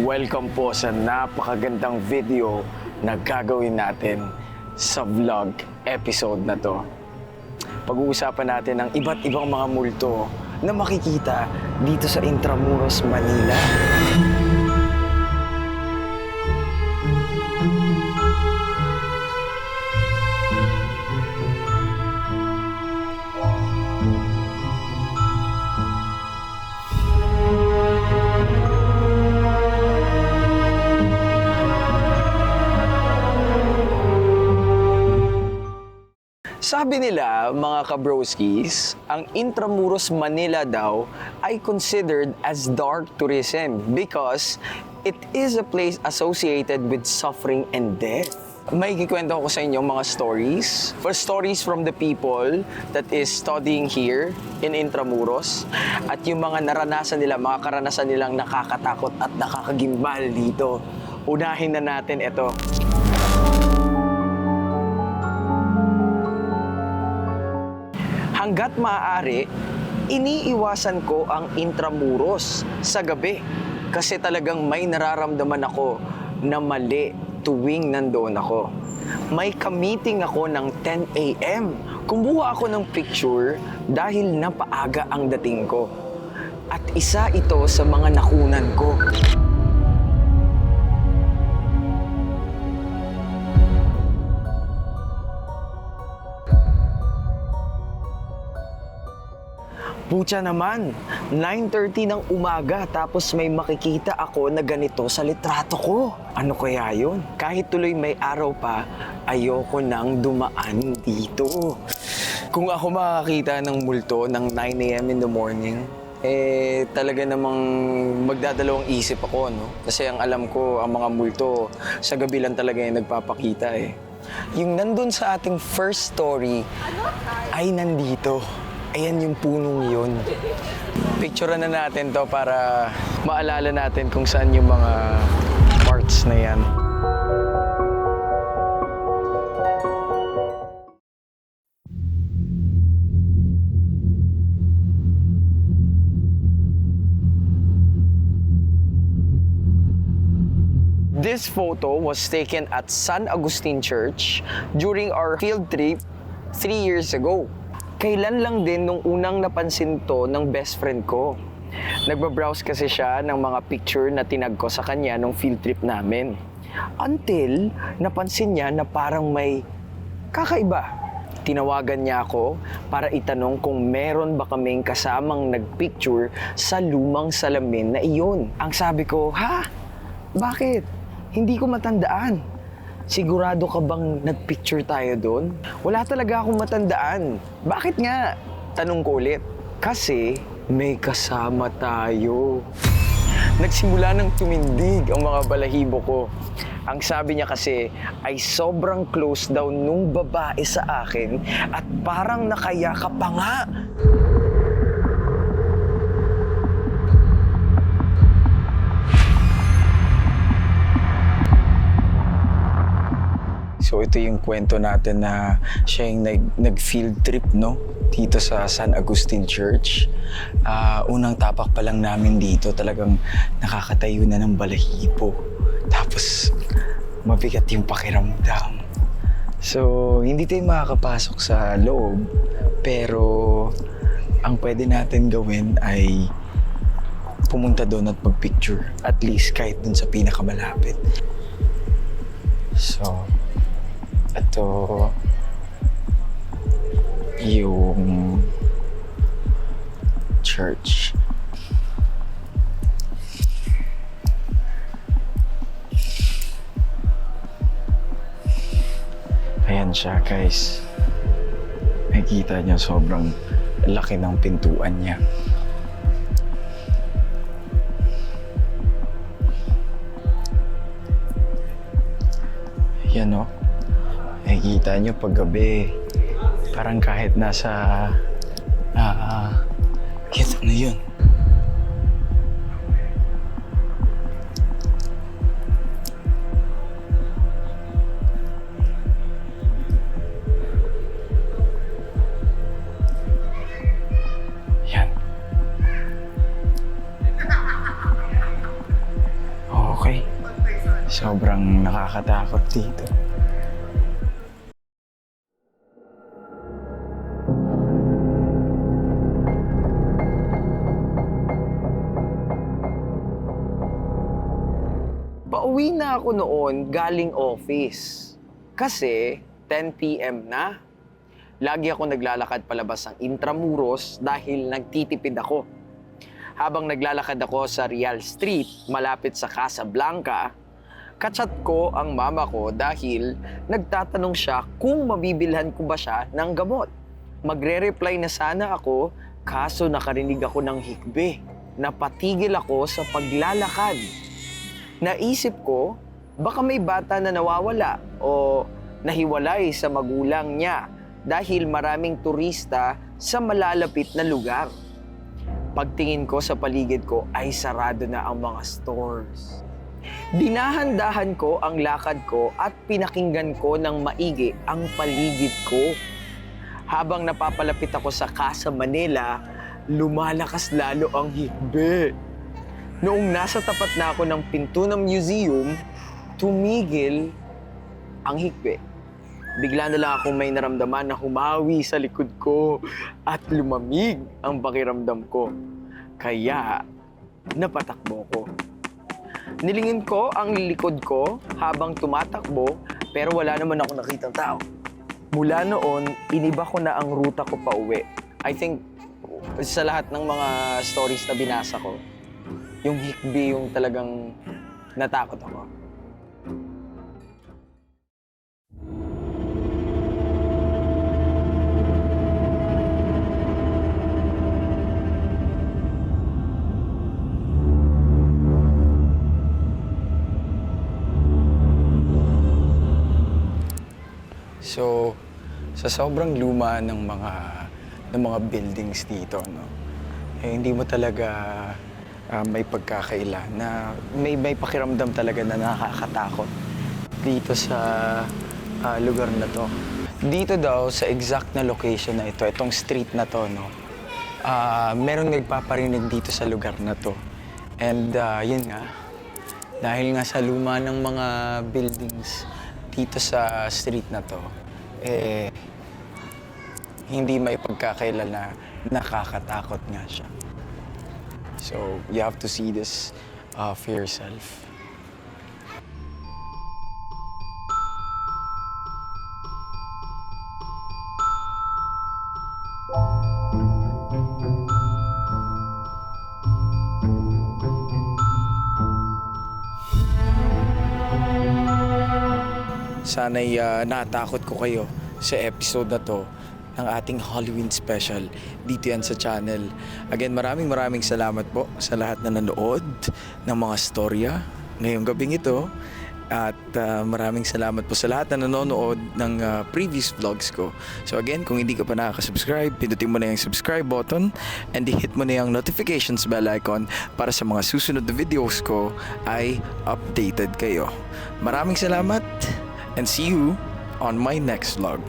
Welcome po sa napakagandang video na gagawin natin sa vlog episode na to. Pag-uusapan natin ang iba't ibang mga multo na makikita dito sa Intramuros, Manila. Sabi nila, mga kabroskis, ang Intramuros Manila daw ay considered as dark tourism because it is a place associated with suffering and death. May kikwento ko sa inyo mga stories. For stories from the people that is studying here in Intramuros at yung mga naranasan nila, mga karanasan nilang nakakatakot at nakakagimbal dito. Unahin na natin ito. Hanggat maaari, iniiwasan ko ang intramuros sa gabi. Kasi talagang may nararamdaman ako na mali tuwing nandoon ako. May ka-meeting ako ng 10 a.m. Kumuha ako ng picture dahil napaaga ang dating ko. At isa ito sa mga nakunan ko. Pucha naman, 9.30 ng umaga tapos may makikita ako na ganito sa litrato ko. Ano kaya yun? Kahit tuloy may araw pa, ayoko nang dumaan dito. Kung ako makakita ng multo ng 9 a.m. in the morning, eh talaga namang magdadalawang isip ako, no? Kasi ang alam ko, ang mga multo, sa gabi lang talaga yung nagpapakita eh. Yung nandun sa ating first story, ay nandito. Ayan yung punong yun. Picturean na natin to para maalala natin kung saan yung mga parts na yan. This photo was taken at San Agustin Church during our field trip three years ago. Kailan lang din nung unang napansin to ng best friend ko. Nagbabrowse kasi siya ng mga picture na tinag ko sa kanya nung field trip namin. Until napansin niya na parang may kakaiba. Tinawagan niya ako para itanong kung meron ba kaming kasamang nagpicture sa lumang salamin na iyon. Ang sabi ko, ha? Bakit? Hindi ko matandaan. Sigurado ka bang nagpicture tayo doon? Wala talaga akong matandaan. Bakit nga? Tanong ko ulit. Kasi may kasama tayo. Nagsimula ng tumindig ang mga balahibo ko. Ang sabi niya kasi ay sobrang close daw nung babae sa akin at parang nakayakap pa nga. So ito yung kwento natin na siya yung nag, nag-field trip, no? Dito sa San Agustin Church. Ah, unang tapak pa lang namin dito, talagang nakakatayo na ng balahibo. Tapos, mabigat yung pakiramdam. So, hindi tayo makakapasok sa loob. Pero, ang pwede natin gawin ay pumunta doon at mag-picture. At least kahit doon sa pinakamalapit. So, ito yung church. Ayan siya, guys. Nakikita niyo sobrang laki ng pintuan niya. Yan o. Nakikita nyo pag gabi, parang kahit nasa... Ah, kita na yun. Yan. Sobrang nakakatakot dito. Pauwi na ako noon galing office. Kasi 10pm na. Lagi ako naglalakad palabas ng Intramuros dahil nagtitipid ako. Habang naglalakad ako sa Real Street, malapit sa Casablanca, kachat ko ang mama ko dahil nagtatanong siya kung mabibilhan ko ba siya ng gamot. Magre-reply na sana ako, kaso nakarinig ako ng hikbe. Napatigil ako sa paglalakad. Naisip ko, baka may bata na nawawala o nahiwalay sa magulang niya dahil maraming turista sa malalapit na lugar. Pagtingin ko sa paligid ko ay sarado na ang mga stores. Dinahan-dahan ko ang lakad ko at pinakinggan ko ng maigi ang paligid ko. Habang napapalapit ako sa Casa Manila, lumalakas lalo ang hikbe. Noong nasa tapat na ako ng pinto ng museum, tumigil ang hikbe. Bigla na lang akong may naramdaman na humawi sa likod ko at lumamig ang pakiramdam ko. Kaya, napatakbo ko. Nilingin ko ang likod ko habang tumatakbo pero wala naman ako nakitang tao. Mula noon, iniba ko na ang ruta ko pa uwi. I think sa lahat ng mga stories na binasa ko, yung hikbi yung talagang natakot ako. So, sa sobrang luma ng mga ng mga buildings dito, no. Eh, hindi mo talaga ah, may pagkakaila na may may pakiramdam talaga na nakakatakot dito sa ah, lugar na to. Dito daw sa exact na location na ito, itong street na to, no. Ah, merong nagpaparinig dito sa lugar na to. And ah, yun nga, dahil nga sa luma ng mga buildings dito sa street na to, eh, hindi may pagkakaila na nakakatakot nga siya. So, you have to see this uh, for yourself. Sana'y uh, natakot ko kayo sa episode na to ng ating Halloween special dito yan sa channel. Again, maraming maraming salamat po sa lahat na nanood ng mga storya ngayong gabing ito. At uh, maraming salamat po sa lahat na nanonood ng uh, previous vlogs ko. So again, kung hindi ka pa nakaka-subscribe, pindutin mo na yung subscribe button and i-hit mo na yung notifications bell icon para sa mga susunod na videos ko ay updated kayo. Maraming salamat and see you on my next vlog.